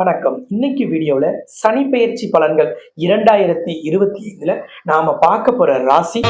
வணக்கம். இன்னைக்கு வீடியோவில் சனி பயிற்சி பலன்கள் இரண்டாயிரத்தி இருபத்தி ஐந்துல நாம பார்க்க போற ராசி.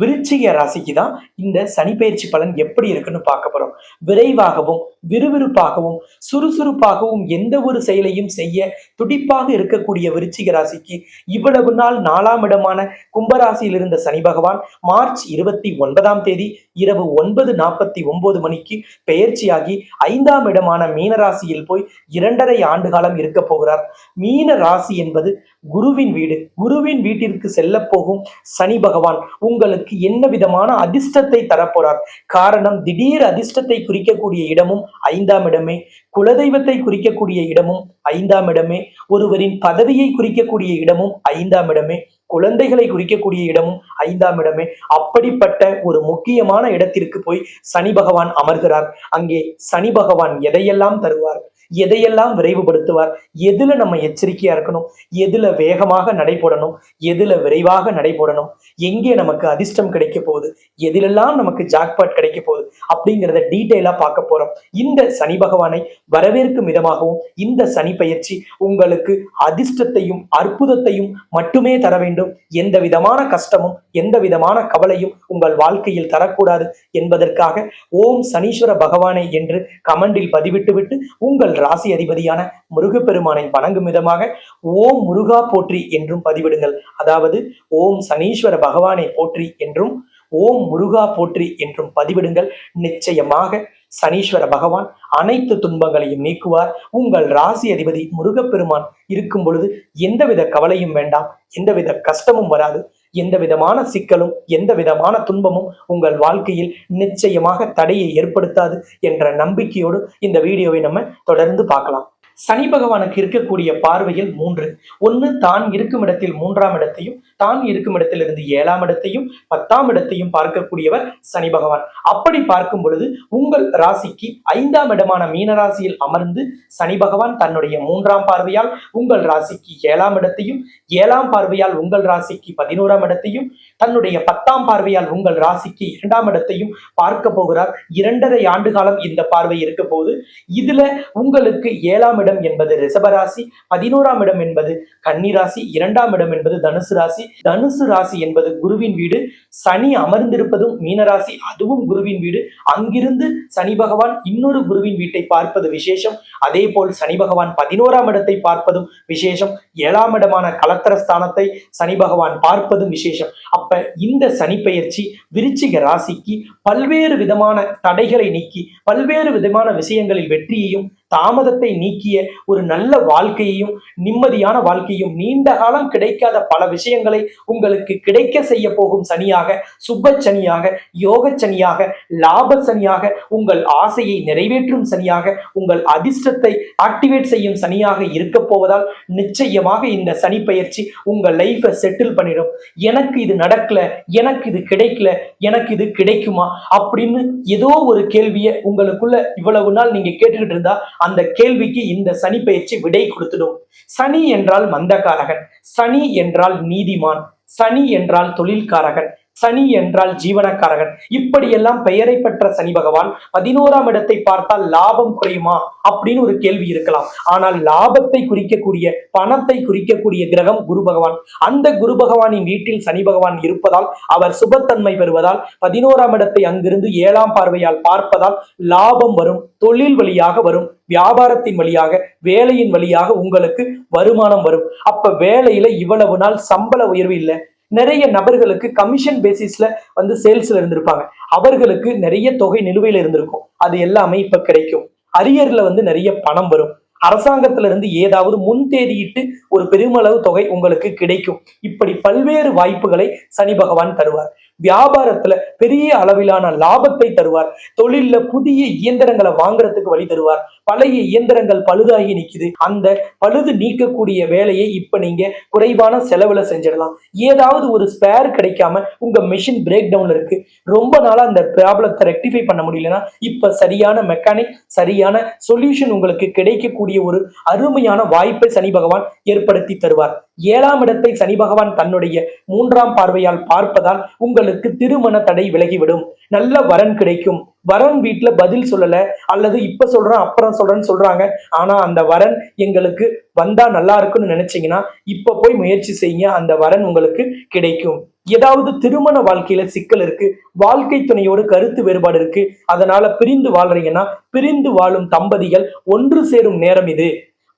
விருச்சிக ராசிக்கு தான் இந்த சனி பலன் எப்படி இருக்குன்னு பார்க்க போறோம். விரைவாகவும் விறுவிறுப்பாகவும் சுறுசுறுப்பாகவும் எந்த ஒரு செயலையும் செய்ய துடிப்பாக இருக்கக்கூடிய விருச்சிக ராசிக்கு இவ்வளவு நாள் நாலாம் இடமான கும்பராசியில் இருந்த சனி பகவான் மார்ச் இருபத்தி ஒன்பதாம் தேதி இரவு ஒன்பது நாற்பத்தி ஒன்பது மணிக்கு பெயர்ச்சியாகி ஐந்தாம் இடமான மீனராசியில் போய் இரண்டரை ஆண்டு காலம் இருக்க போகிறார். மீன ராசி என்பது குருவின் வீடு குருவின் வீட்டிற்கு செல்ல போகும் சனி பகவான் உங்களுக்கு என்ன விதமான அதிர்ஷ்டத்தை தரப்போறார்? காரணம் திடீர் அதிர்ஷ்டத்தை குறிக்கக்கூடிய இடமும் ஐந்தாம் இடமே. குலதெய்வத்தை குறிக்கக்கூடிய இடமும் ஐந்தாம் இடமே. ஒருவரின் பதவியை குறிக்கக்கூடிய இடமும் ஐந்தாம் இடமே. குழந்தைகளை குறிக்கக்கூடிய இடமும் ஐந்தாம் இடமே. அப்படிப்பட்ட ஒரு முக்கியமான இடத்திற்கு போய் சனி பகவான் அமர்கிறார். அங்கே சனி பகவான் எதையெல்லாம் தருவார்? எதையெல்லாம் விரைவுபடுத்துவார்? எதுல நம்ம எச்சரிக்கையா இருக்கணும்? எதுல வேகமாக நடைபோடணும்? எதுல விரைவாக நடைபோடணும்? எங்கே நமக்கு அதிர்ஷ்டம் கிடைக்க போகுது? எதிலெல்லாம் நமக்கு ஜாக்பாட் கிடைக்க போகுது? அப்படிங்கிறத டீட்டெயிலா பார்க்க போறோம். இந்த சனி பகவானை வரவேற்கும் விதமாகவும் இந்த சனி பயிற்சி உங்களுக்கு அதிர்ஷ்டத்தையும் அற்புதத்தையும் மட்டுமே தர வேண்டும். எந்த விதமான கஷ்டமும் எந்த விதமான கவலையும் உங்கள் வாழ்க்கையில் தரக்கூடாது என்பதற்காக ஓம் சனீஸ்வர பகவானை என்று கமெண்டில் பதிவிட்டுவிட்டு உங்கள் ராசி அதிபதியான முருகப்பெருமானை வணங்கும் விதமாக ஓம் முருகா போற்றி என்றும் பதிவிடுங்கள். அதாவது ஓம் சனீஸ்வர பகவானை போற்றி என்றும் ஓம் முருகா போற்றி என்றும் பதிவிடுங்கள். நிச்சயமாக சனீஸ்வர பகவான் அனைத்து துன்பங்களையும் நீக்குவார். உங்கள் ராசி அதிபதி முருகப்பெருமான் இருக்கும் பொழுது எந்தவித கவலையும் வேண்டாம் எந்தவித கஷ்டமும் வராது. எந்த விதமான சிக்கலும் எந்த விதமான துன்பமும் உங்கள் வாழ்க்கையில் நிச்சயமாக தடையை ஏற்படுத்தாது என்ற நம்பிக்கையோடு இந்த வீடியோவை நம்ம தொடர்ந்து பார்க்கலாம். சனி பகவானுக்கு இருக்கக்கூடிய பார்வையில் மூன்று. ஒன்று தான் இருக்கும் இடத்தில் மூன்றாம் இடத்தையும் தான் இருக்கும் இடத்திலிருந்து ஏழாம் இடத்தையும் பத்தாம் இடத்தையும் பார்க்கக்கூடியவர் சனி பகவான். அப்படி பார்க்கும் பொழுது உங்கள் ராசிக்கு ஐந்தாம் இடமான மீன ராசியில் அமர்ந்து சனி பகவான் தன்னுடைய மூன்றாம் பார்வையால் உங்கள் ராசிக்கு ஏழாம் இடத்தையும் ஏழாம் பார்வையால் உங்கள் ராசிக்கு பதினோராம் இடத்தையும் தன்னுடைய பத்தாம் பார்வையால் உங்கள் ராசிக்கு இரண்டாம் இடத்தையும் பார்க்க போகிறார். இரண்டரை ஆண்டு காலம் இந்த பார்வை இருக்க போது இதுல உங்களுக்கு ஏழாம் இடம் என்பது ரிஷபராசி பதினோராம் இடம் என்பது கன்னி ராசி இரண்டாம் இடம் என்பது தனுசு ராசி தனுசு ராசி என்பது குருவின் வீடு. சனி அமர்ந்திருப்பதும் மீனராசி அதுவும் குருவின் வீடு. அங்கிருந்து சனி பகவான் இன்னொரு குருவின் வீட்டை பார்ப்பது விசேஷம். அதே போல் சனி பகவான் பதினோராம் இடத்தை பார்ப்பதும் விசேஷம். ஏழாம் இடமான கலத்தர ஸ்தானத்தை சனி பகவான் பார்ப்பதும் விசேஷம். அப்ப இந்த சனி பெயர்ச்சி விருச்சிக ராசிக்கு பல்வேறு விதமான தடைகளை நீக்கி பல்வேறு விதமான விஷயங்களில் வெற்றியையும் தாமதத்தை நீக்கிய ஒரு நல்ல வாழ்க்கையையும் நிம்மதியான வாழ்க்கையும் நீண்ட காலம் கிடைக்காத பல விஷயங்களை உங்களுக்கு கிடைக்க செய்ய போகும் சனியாக சுப சனியாக யோக சனியாக லாப சனியாக உங்கள் ஆசையை நிறைவேற்றும் சனியாக உங்கள் அதிர்ஷ்டத்தை ஆக்டிவேட் செய்யும் சனியாக இருக்க போவதால் நிச்சயமாக இந்த சனி பயிற்சி உங்கள் லைஃபை செட்டில் பண்ணிடும். எனக்கு இது நடக்கல எனக்கு இது கிடைக்கல எனக்கு இது கிடைக்குமா அப்படின்னு ஏதோ ஒரு கேள்வியை உங்களுக்குள்ள இவ்வளவு நாள் நீங்க கேட்டுக்கிட்டு இருந்தா அந்த கேள்விக்கு இந்த சனி பயிற்சி விடை கொடுத்துடும். சனி என்றால் மந்தகாரகன் சனி என்றால் நீதிமான் சனி என்றால் தொழில்காரகன் சனி என்றால் ஜீவனக்காரகன். இப்படியெல்லாம் பெயரை பெற்ற சனி பகவான் பதினோராம் இடத்தை பார்த்தால் லாபம் குறையுமா அப்படின்னு ஒரு கேள்வி இருக்கலாம். ஆனால் லாபத்தை குறிக்கக்கூடிய பணத்தை குறிக்கக்கூடிய கிரகம் குரு பகவான். அந்த குரு பகவானின் வீட்டில் சனி பகவான் இருப்பதால் அவர் சுபத்தன்மை பெறுவதால் பதினோராம் இடத்தை அங்கிருந்து ஏழாம் பார்வையால் பார்ப்பதால் லாபம் வரும் தொழில் வழியாக வரும் வியாபாரத்தின் வழியாக வேலையின் வழியாக உங்களுக்கு வருமானம் வரும். அப்ப வேலையில இவ்வளவு நாள் சம்பள உயர்வு இல்லை. நிறைய நபர்களுக்கு கமிஷன் பேசிஸ்ல வந்து சேல்ஸ்ல இருந்திருப்பாங்க. அவர்களுக்கு நிறைய தொகை நிலுவையில இருந்திருக்கும். அது எல்லாமே இப்ப கிடைக்கும். அரியர்ல வந்து நிறைய பணம் வரும். அரசாங்கத்துல இருந்து ஏதாவது முன் தேதியிட்டு ஒரு பெருமளவு தொகை உங்களுக்கு கிடைக்கும். இப்படி பல்வேறு வாய்ப்புகளை சனி பகவான் தருவார். வியாபாரத்துல பெரிய அளவிலான லாபத்தை தருவார். தொழில்ல புதிய இயந்திரங்களை வாங்குறதுக்கு வழி தருவார். பழைய இயந்திரங்கள் பழுதாகி நிக்குது. அந்த பழுது நீக்கக்கூடிய வேலையை இப்ப நீங்க குறைவான செலவுல செஞ்சிடலாம். ஏதாவது ஒரு ஸ்பேர் கிடைக்காம உங்க மெஷின் பிரேக் டவுன்ல இருக்கு. ரொம்ப நாளா அந்த ப்ராப்ளத்தை ரெக்டிஃபை பண்ண முடியலன்னா இப்ப சரியான மெக்கானிக் சரியான சொல்யூஷன் உங்களுக்கு கிடைக்கக்கூடிய ஒரு அருமையான வாய்ப்பை சனி பகவான் ஏற்படுத்தி தருவார். ஏழாம் இடத்தை சனி பகவான் தன்னுடைய மூன்றாம் பார்வையால் பார்ப்பதால் உங்களுக்கு திருமண தடை விலகிவிடும். நல்ல வரன் கிடைக்கும். வரன் வீட்டில் பதில் சொல்லல அல்லது இப்ப சொல்கிறேன் அப்புறம் சொல்றேன்னு சொல்றாங்க. ஆனா அந்த வரன் எங்களுக்கு வந்தா நல்லா இருக்கும்னு நினைச்சீங்கன்னா இப்ப போய் முயற்சி செய்யுங்க அந்த வரன் உங்களுக்கு கிடைக்கும். ஏதாவது திருமண வாழ்க்கையில சிக்கல் இருக்கு வாழ்க்கை துணையோட கருத்து வேறுபாடு இருக்கு அதனால பிரிந்து வாழ்றீங்கன்னா பிரிந்து வாழும் தம்பதிகள் ஒன்று சேரும் நேரம் இது.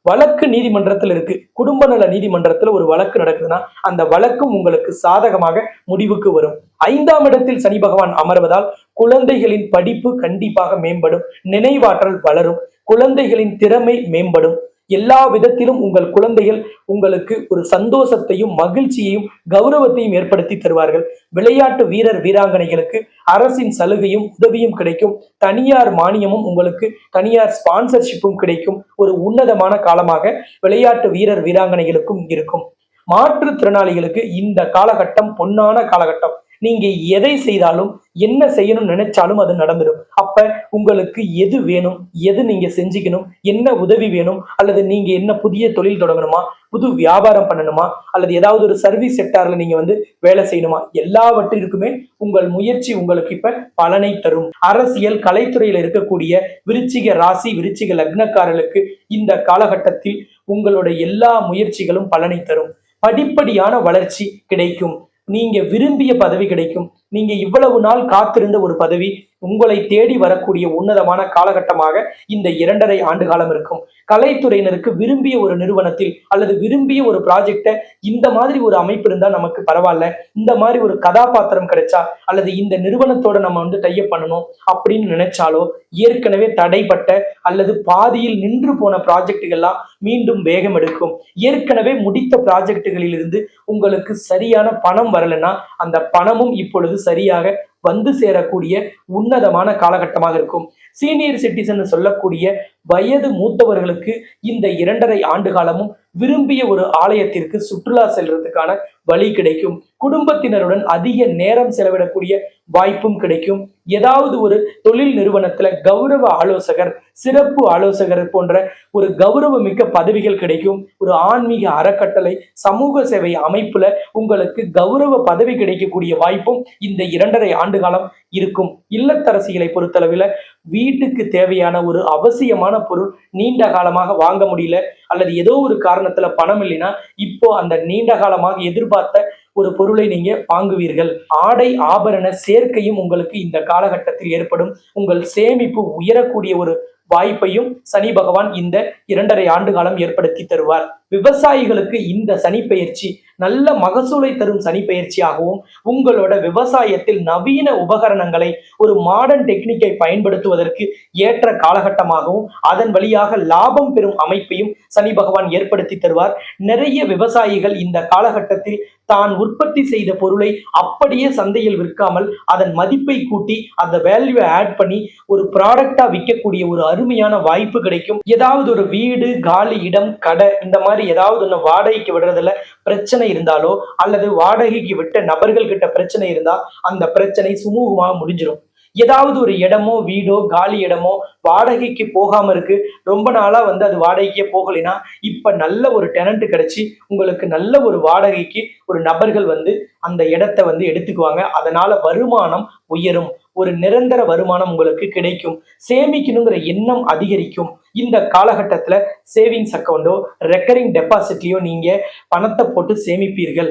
வழக்கு நீதிமன்றத்தில் இருக்கு. குடும்ப நல நீதிமன்றத்துல ஒரு வழக்கு நடக்குதுன்னா அந்த வழக்கும் உங்களுக்கு சாதகமாக முடிவுக்கு வரும். ஐந்தாம் இடத்தில் சனி பகவான் அமர்வதால் குழந்தைகளின் படிப்பு கண்டிப்பாக மேம்படும். நினைவாற்றல் வளரும். குழந்தைகளின் திறமை மேம்படும். எல்லா விதத்திலும் உங்கள் குழந்தைகள் உங்களுக்கு ஒரு சந்தோஷத்தையும் மகிழ்ச்சியையும் கௌரவத்தையும் ஏற்படுத்தி தருவார்கள். விளையாட்டு வீரர் வீராங்கனைகளுக்கு அரசின் சலுகையும் உதவியும் கிடைக்கும். தனியார் மானியமும் உங்களுக்கு தனியார் ஸ்பான்சர்ஷிப்பும் கிடைக்கும். ஒரு உன்னதமான காலமாக விளையாட்டு வீரர் வீராங்கனைகளுக்கும் இருக்கும். மாற்றுத்திறனாளிகளுக்கு இந்த காலகட்டம் பொன்னான காலகட்டம். நீங்க எதை செய்தாலும் என்ன செய்யணும்னு நினைச்சாலும் அது நடந்துடும் அப்ப உங்களுக்கு எது வேணும் எது நீங்க செஞ்சுக்கணும் என்ன உதவி வேணும் அல்லது நீங்க என்ன புதிய தொழில் தொடங்கணுமா புது வியாபாரம் பண்ணணுமா அல்லது ஏதாவது ஒரு சர்வீஸ் செக்டார்ல நீங்க வந்து வேலை செய்யணுமா எல்லாவற்றிற்குமே உங்கள் முயற்சி உங்களுக்கு இப்ப பலனை தரும். அரசியல் கலைத்துறையில இருக்கக்கூடிய விருச்சிக ராசி விருச்சிக லக்னக்காரர்களுக்கு இந்த காலகட்டத்தில் உங்களுடைய எல்லா முயற்சிகளும் பலனை தரும். படிப்படியான வளர்ச்சி கிடைக்கும். நீங்கள் விரும்பிய பதவி கிடைக்கும். நீங்க இவ்வளவு நாள் காத்திருந்த ஒரு பதவி உங்களை தேடி வரக்கூடிய உன்னதமான காலகட்டமாக இந்த இரண்டரை ஆண்டு காலம் இருக்கும். கலைத்துறையினருக்கு விரும்பிய ஒரு நிறுவனத்தில் அல்லது விரும்பிய ஒரு ப்ராஜெக்டை இந்த மாதிரி ஒரு அமைப்பு இருந்தா நமக்கு பரவாயில்ல. இந்த மாதிரி ஒரு கதாபாத்திரம் கிடைச்சா அல்லது இந்த நிறுவனத்தோட நம்ம வந்து டைய பண்ணணும் அப்படின்னு நினைச்சாலோ ஏற்கனவே தடைப்பட்ட அல்லது பாதியில் நின்று போன ப்ராஜெக்டுகள்லாம் மீண்டும் வேகம் எடுக்கும். ஏற்கனவே முடித்த ப்ராஜெக்டுகளிலிருந்து உங்களுக்கு சரியான பணம் வரலைன்னா அந்த பணமும் இப்பொழுது சரியாக வந்து சேரக்கூடிய உன்னதமான காலகட்டமாக இருக்கும். சீனியர் சிட்டிசன் சொல்லக்கூடிய வயது மூத்தவர்களுக்கு இந்த இரண்டரை ஆண்டு காலமும் விரும்பிய ஒரு ஆலயத்திற்கு சுற்றுலா செல்றதுக்கான வழி கிடைக்கும். குடும்பத்தினருடன் அதிக நேரம் செலவிடக்கூடிய வாய்ப்பும் கிடைக்கும். ஏதாவது ஒரு தொழில் நிறுவனத்துல கௌரவ ஆலோசகர் சிறப்பு ஆலோசகர் போன்ற ஒரு கௌரவ மிக்க பதவிகள் கிடைக்கும். ஒரு ஆன்மீக அறக்கட்டளை சமூக சேவை அமைப்புல உங்களுக்கு கௌரவ பதவி கிடைக்கக்கூடிய வாய்ப்பும் இந்த இரண்டரை ஆண்டு காலம் இருக்கும். இல்லத்தரசிகளை பொறுத்தளவில் வீட்டுக்கு தேவையான ஒரு அவசியமான பொருள் நீண்ட காலமாக வாங்க முடியல அல்லது ஏதோ ஒரு காரணத்துல பணம் இல்லைன்னா இப்போ அந்த நீண்ட காலமாக எதிர்பார்த்த ஒரு பொருளை நீங்க வாங்குவீர்கள். ஆடை ஆபரண சேர்க்கையும் உங்களுக்கு இந்த காலகட்டத்தில் ஏற்படும். உங்கள் சேமிப்பு உயரக்கூடிய ஒரு வாய்ப்பையும் சனி பகவான் இந்த இரண்டரை ஆண்டு காலம் ஏற்படுத்தி தருவார். விவசாயிகளுக்கு இந்த சனிப்பெயர்ச்சி நல்ல மகசூலை தரும் சனிப்பெயர்ச்சியாகவும் உங்களோட விவசாயத்தில் நவீன உபகரணங்களை ஒரு மாடர்ன் டெக்னிக்கை பயன்படுத்துவதற்கு ஏற்ற காலகட்டமாகவும் அதன் வழியாக லாபம் பெறும் அமைப்பையும் சனி பகவான் ஏற்படுத்தி தருவார். நிறைய விவசாயிகள் இந்த காலகட்டத்தில் தான் உற்பத்தி செய்த பொருளை அப்படியே சந்தையில் விற்காமல் அதன் மதிப்பை கூட்டி அந்த வேல்யூவை ஆட் பண்ணி ஒரு ப்ராடக்டா விற்கக்கூடிய ஒரு அருமையான வாய்ப்பு கிடைக்கும். ஏதாவது ஒரு வீடு காலி இடம் கடை இந்த மாதிரி ஏதாவது ஒன்று வாடகைக்கு விடுறதுல பிரச்சனை இருந்தாலோ அல்லது வாடகைக்கு விட்ட நபர்கள் கிட்ட பிரச்சனை இருந்தா அந்த பிரச்சனை சுமூகமாக முடிஞ்சிடும் ஏதாவது ஒரு இடமோ வீடோ காலி இடமோ வாடகைக்கு போகாம இருக்கு. ரொம்ப நாளா வந்து அது வாடகைக்கே போகலைன்னா இப்ப நல்ல ஒரு டெனண்ட் கிடைச்சி உங்களுக்கு நல்ல ஒரு வாடகைக்கு ஒரு நபர்கள் வந்து அந்த இடத்த வந்து எடுத்துக்குவாங்க. அதனால வருமானம் உயரும். ஒரு நிரந்தர வருமானம் உங்களுக்கு கிடைக்கும். சேமிக்கணுங்கிற எண்ணம் அதிகரிக்கும். இந்த காலகட்டத்தில் சேவிங்ஸ் அக்கௌண்டோ ரெக்கரிங் டெபாசிட்லையோ நீங்கள் பணத்தை போட்டு சேமிப்பீர்கள்.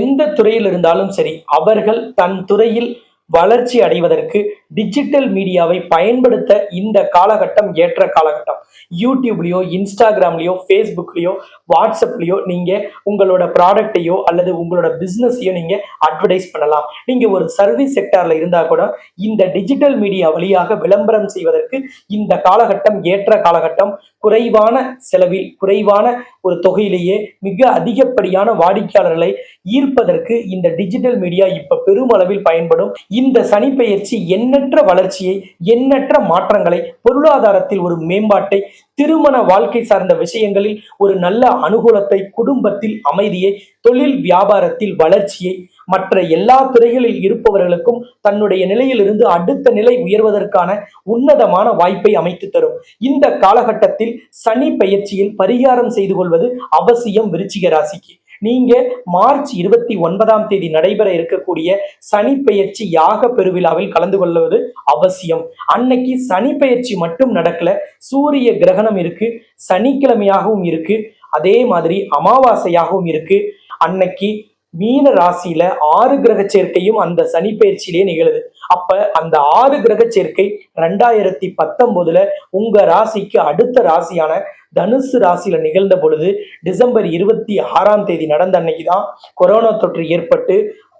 எந்த துறையில் இருந்தாலும் சரி அவர்கள் தன் துறையில் வளர்ச்சி அடைவதற்கு டிஜிட்டல் மீடியாவை பயன்படுத்த இந்த காலகட்டம் ஏற்ற காலகட்டம். யூடியூப்லேயோ இன்ஸ்டாகிராம்லேயோ ஃபேஸ்புக்லேயோ வாட்ஸ்அப்லேயோ நீங்கள் உங்களோட ப்ராடக்டையோ அல்லது உங்களோட பிஸ்னஸையோ நீங்கள் அட்வர்டைஸ் பண்ணலாம். நீங்கள் ஒரு சர்வீஸ் செக்டாரில் இருந்தால் கூட இந்த டிஜிட்டல் மீடியா வழியாக விளம்பரம் செய்வதற்கு இந்த காலகட்டம் ஏற்ற காலகட்டம் குறைவான செலவில் குறைவான ஒரு தொகையிலேயே மிக அதிகப்படியான வாடிக்கையாளர்களை ஈர்ப்பதற்கு இந்த டிஜிட்டல் மீடியா இப்ப பெருமளவில் பயன்படும். இந்த சனிப்பெயர்ச்சி எண்ணற்ற வளர்ச்சியை எண்ணற்ற மாற்றங்களை பொருளாதாரத்தில் ஒரு மேம்பாட்டை திருமண வாழ்க்கை சார்ந்த விஷயங்களில் ஒரு நல்ல அனுகூலத்தை குடும்பத்தில் அமைதியை தொழில் வியாபாரத்தில் வளர்ச்சியை மற்ற எல்லா துறைகளில் இருப்பவர்களுக்கும் தன்னுடைய நிலையிலிருந்து அடுத்த நிலை உயர்வதற்கான உன்னதமான வாய்ப்பை அமைத்து தரும். இந்த காலகட்டத்தில் சனி பயிற்சியில் பரிகாரம் செய்து கொள்வது அவசியம் விருச்சிக ராசிக்கு. நீங்க மார்ச் இருபத்தி ஒன்பதாம் தேதி நடைபெற இருக்கக்கூடிய சனி பெயர்ச்சி யாக பெருவிழாவில் கலந்து கொள்வது அவசியம். அன்னைக்கு சனி பெயர்ச்சி மட்டும் நடக்கல சூரிய கிரகணம் இருக்கு சனிக்கிழமையாகவும் இருக்கு அதே மாதிரி அமாவாசையாகவும் இருக்கு. அன்னைக்கு மீன ராசியில ஆறு கிரக சேர்க்கையும் அந்த சனி பயிற்சியிலேயே நிகழுது. அப்ப அந்த ஆறு கிரக சேர்க்கை ரெண்டாயிரத்தி பத்தொன்பதுல உங்க ராசிக்கு அடுத்த ராசியான தனுசு ராசியில நிகழ்ந்த பொழுது டிசம்பர் இருபத்தி ஆறாம் தேதி நடந்த அன்னைக்கு தான் கொரோனா தொற்று ஏற்பட்டு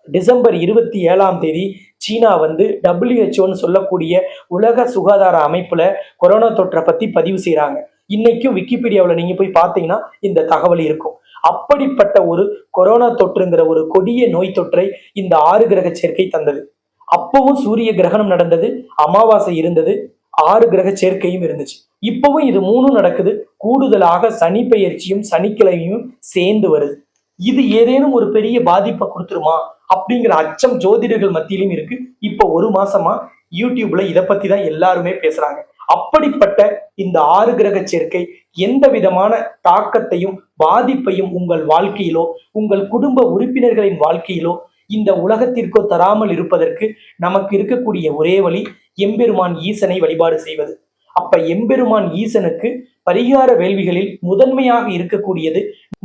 டிசம்பர் இருபத்தி ஏழாம் தேதி சீனா வந்து டபிள்யூஹெச்ஓன்னு சொல்லக்கூடிய உலக சுகாதார அமைப்புல கொரோனா தொற்றை பத்தி பதிவு செய்யறாங்க இன்னைக்கும் விக்கிபீடியாவில் நீங்க போய் பார்த்தீங்கன்னா இந்த தகவல் இருக்கும். அப்படிப்பட்ட ஒரு கொரோனா தொற்றுங்கிற ஒரு கொடிய நோய் தொற்றை இந்த ஆறு கிரக சேர்க்கை தந்தது. அப்பவும் சூரிய கிரகணம் நடந்தது அமாவாசை இருந்தது ஆறு கிரக சேர்க்கையும் இருந்துச்சு. இப்பவும் இது மூணும் நடக்குது. கூடுதலாக சனி பெயர்ச்சியும் சனிக்கிழமையும் சேர்ந்து வருது. இது ஏதேனும் ஒரு பெரிய பாதிப்பை கொடுத்துருமா? அப்படிங்கிற அச்சம் ஜோதிடர்கள் மத்தியிலும் இருக்கு. இப்போ ஒரு மாசமா யூடியூப்ல இதை பத்தி தான் எல்லாருமே பேசுறாங்க. அப்படிப்பட்ட இந்த ஆறு கிரக சேர்க்கை எந்த விதமான தாக்கத்தையும் பாதிப்பையும் உங்கள் வாழ்க்கையிலோ உங்கள் குடும்ப உறுப்பினர்களின் வாழ்க்கையிலோ இந்த உலகத்திற்கோ தராமல் இருப்பதற்கு நமக்கு இருக்கக்கூடிய ஒரே வழி எம்பெருமான் ஈசனை வழிபாடு செய்வது. அப்ப எம்பெருமான் ஈசனுக்கு பரிகார வேள்விகளில் முதன்மையாக இருக்கக்கூடியது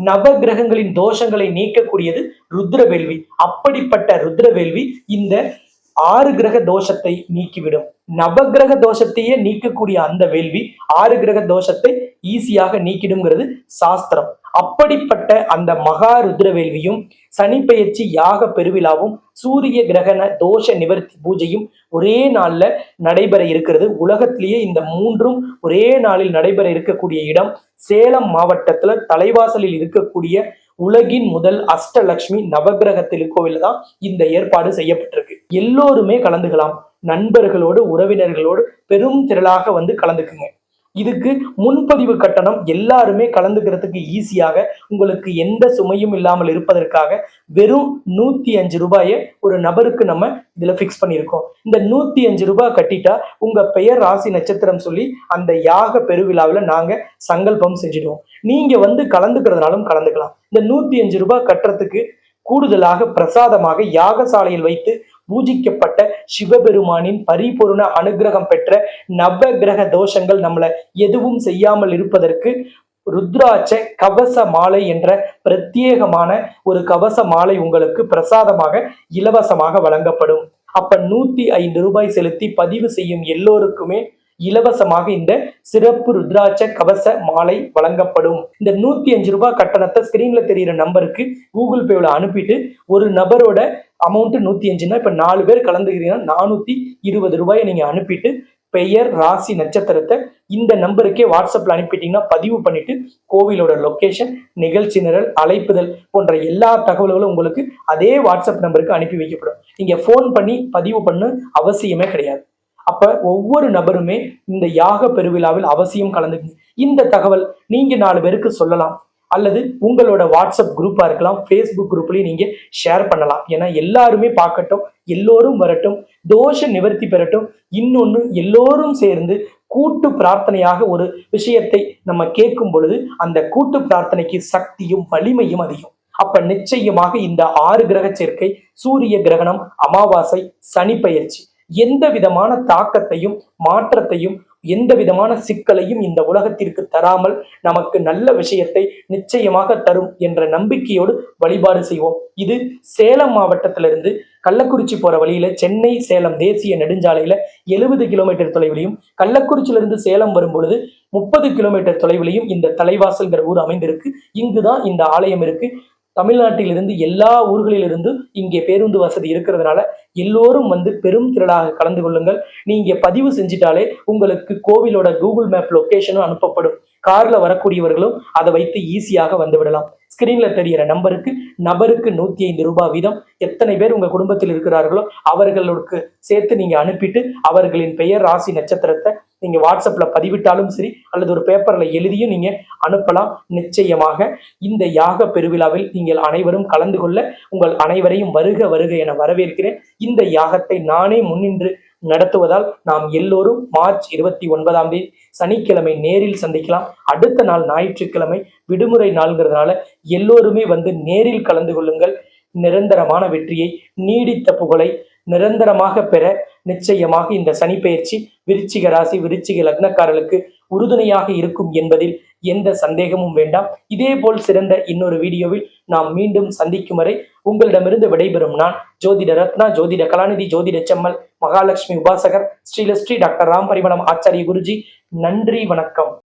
நவ கிரகங்களின் தோஷங்களை நீக்கக்கூடியது ருத்ர வேள்வி. அப்படிப்பட்ட ருத்ர வேள்வி இந்த ஆறு கிரக தோஷத்தை நீக்கிவிடும். நவகிரக தோஷத்தையே நீக்கக்கூடிய அந்த வேள்வி ஆறு கிரக தோஷத்தை ஈஸியாக நீக்கிடுங்கிறது சாஸ்திரம். அப்படிப்பட்ட அந்த மகா ருத்ர வேள்வியும் சனி பெயர்ச்சி யாக பெருவிழாவும் சூரிய கிரகண தோஷ நிவர்த்தி பூஜையும் ஒரே நாள்ல நடைபெற இருக்கிறது. உலகத்திலேயே இந்த மூன்றும் ஒரே நாளில் நடைபெற இருக்கக்கூடிய இடம் சேலம் மாவட்டத்துல தலைவாசலில் இருக்கக்கூடிய உலகின் முதல் அஷ்டலக்ஷ்மி நவகிரக திருக்கோவில் தான் இந்த ஏற்பாடு செய்யப்பட்டிருக்கு. எல்லோருமே கலந்துக்கலாம். நண்பர்களோடு உறவினர்களோடு பெரும் திரளாக வந்து கலந்துக்குங்க. இதுக்கு முன்பதிவு கட்டணம் எல்லாருமே கலந்துக்கிறதுக்கு ஈஸியாக உங்களுக்கு எந்த சுமையும் இல்லாமல் இருப்பதற்காக வெறும் நூத்தி அஞ்சு ரூபாயை ஒரு நபருக்கு நம்ம இதுல ஃபிக்ஸ் பண்ணியிருக்கோம். இந்த நூத்தி அஞ்சு ரூபாய் கட்டிட்டா உங்க பெயர் ராசி நட்சத்திரம் சொல்லி அந்த யாக பெருவிழாவில் நாங்க சங்கல்பம் செஞ்சிடுவோம். நீங்க வந்து கலந்துக்கிறதுனாலும் கலந்துக்கலாம். இந்த நூத்தி அஞ்சு ரூபாய் கட்டுறதுக்கு கூடுதலாக பிரசாதமாக யாகசாலையில் வைத்து பூஜிக்கப்பட்ட சிவபெருமானின் பரிபூர்ண அனுகிரகம் பெற்ற நவ கிரக தோஷங்கள் நம்மளை எதுவும் செய்யாமல் இருப்பதற்கு ருத்ராட்ச கவச மாலை என்ற பிரத்யேகமான ஒரு கவச மாலை உங்களுக்கு பிரசாதமாக இலவசமாக வழங்கப்படும். அப்ப நூத்தி ஐந்து ரூபாய் செலுத்தி பதிவு செய்யும் எல்லோருக்குமே இலவசமாக இந்த சிறப்பு ருத்ராட்ச கவச மாலை வழங்கப்படும். இந்த நூத்தி அஞ்சு ரூபாய் கட்டணத்தை ஸ்கிரீன்ல தெரியிற நம்பருக்கு கூகுள் பேவில் அனுப்பிட்டு ஒரு நபரோட அமௌண்ட் நூத்தி அஞ்சுனா இப்ப நாலு பேர் கலந்துக்கிறீங்கன்னா நானூத்தி இருபது ரூபாயை நீங்க அனுப்பிட்டு பெயர் ராசி நட்சத்திரத்தை இந்த நம்பருக்கே வாட்ஸ்அப்ல அனுப்பிட்டீங்கன்னா பதிவு பண்ணிட்டு கோவிலோட லொக்கேஷன் நிகழ்ச்சி நிரல் அழைப்புதல் போன்ற எல்லா தகவல்களும் உங்களுக்கு அதே வாட்ஸ்அப் நம்பருக்கு அனுப்பி வைக்கப்படும். நீங்க ஃபோன் பண்ணி பதிவு பண்ண அவசியமே கிடையாது. அப்ப ஒவ்வொரு நபருமே இந்த யாக பெருவிழாவில் அவசியம் கலந்துக்குங்க இந்த தகவல் நீங்க நாலு பேருக்கு சொல்லலாம். அல்லது உங்களோட வாட்ஸ்அப் குரூப்பாக இருக்கலாம் ஃபேஸ்புக் குரூப்லேயும் நீங்கள் ஷேர் பண்ணலாம். ஏன்னா எல்லாருமே பார்க்கட்டும் எல்லோரும் வரட்டும் தோஷ நிவர்த்தி பெறட்டும் இன்னொன்று எல்லோரும் சேர்ந்து கூட்டு பிரார்த்தனையாக ஒரு விஷயத்தை நம்ம கேட்கும் பொழுது அந்த கூட்டு பிரார்த்தனைக்கு சக்தியும் வலிமையும் அதிகம். அப்ப நிச்சயமாக இந்த ஆறு கிரக சேர்க்கை சூரிய கிரகணம் அமாவாசை சனி பயிற்சி எந்த விதமான தாக்கத்தையும் மாற்றத்தையும் எந்த விதமான சிக்கலையும் இந்த உலகத்திற்கு தராமல் நமக்கு நல்ல விஷயத்தை நிச்சயமாக தரும் என்ற நம்பிக்கையோடு வழிபாடு செய்வோம். இது சேலம் மாவட்டத்திலிருந்து கள்ளக்குறிச்சி போற வழியில சென்னை சேலம் தேசிய நெடுஞ்சாலையில எழுபது கிலோமீட்டர் தொலைவிலையும் கள்ளக்குறிச்சியிலிருந்து சேலம் வரும் பொழுது முப்பது கிலோமீட்டர் தொலைவிலையும் இந்த தலைவாசல்ங்கிற ஊர் அமைந்திருக்கு. இங்குதான் இந்த ஆலயம் இருக்கு. தமிழ்நாட்டிலிருந்து எல்லா ஊர்களிலிருந்து இங்கே பேருந்து வசதி இருக்கிறதுனால எல்லோரும் வந்து பெரும் திரளாக கலந்து கொள்ளுங்கள். நீங்க பதிவு செஞ்சிட்டாலே உங்களுக்கு கோவிலோட கூகுள் மேப் லொக்கேஷனும் அனுப்பப்படும். கார்ல வரக்கூடியவர்களும் அதை வைத்து ஈஸியாக வந்து விடலாம். ஸ்கிரீன்ல தெரிகிற நம்பருக்கு நபருக்கு நூத்தி ஐந்து ரூபாய் வீதம் எத்தனை பேர் உங்க குடும்பத்தில் இருக்கிறார்களோ அவர்களுக்கு சேர்த்து நீங்க அனுப்பிட்டு அவர்களின் பெயர் ராசி நட்சத்திரத்தை நீங்க வாட்ஸ்அப்ல பதிவிட்டாலும் சரி அல்லது ஒரு பேப்பர்ல எழுதியும் நீங்க அனுப்பலாம். நிச்சயமாக இந்த யாக பெருவிழாவில் நீங்கள் அனைவரும் கலந்து கொள்ள உங்கள் அனைவரையும் வருக வருக என வரவேற்கிறேன். இந்த யாகத்தை நானே முன்னின்று நடத்துவதால் நாம் எல்லோரும் மார்ச் இருபத்தி ஒன்பதாம் தேதி சனிக்கிழமை நேரில் சந்திக்கலாம். அடுத்த நாள் ஞாயிற்றுக்கிழமை விடுமுறை நாள்ங்கிறதுனால எல்லோருமே வந்து நேரில் கலந்து கொள்ளுங்கள். நிரந்தரமான வெற்றியை நீடித்த புகழை நிரந்தரமாக பெற நிச்சயமாக இந்த சனி பெயர்ச்சி விருச்சிக ராசி விருச்சிக லக்னக்காரர்களுக்கு உறுதுணையாக இருக்கும் என்பதில் எந்த சந்தேகமும் வேண்டாம். இதேபோல் சிறந்த இன்னொரு வீடியோவில் நாம் மீண்டும் சந்திக்கும் வரை உங்களிடமிருந்து விடைபெறும் நான் ஜோதிட ரத்னா ஜோதிட கலாநிதி ஜோதிட செம்மல் மகாலட்சுமி உபாசகர் ஸ்ரீலஸ்ரீ டாக்டர் ராம் பரிமளம் ஆச்சாரிய குருஜி. நன்றி வணக்கம்.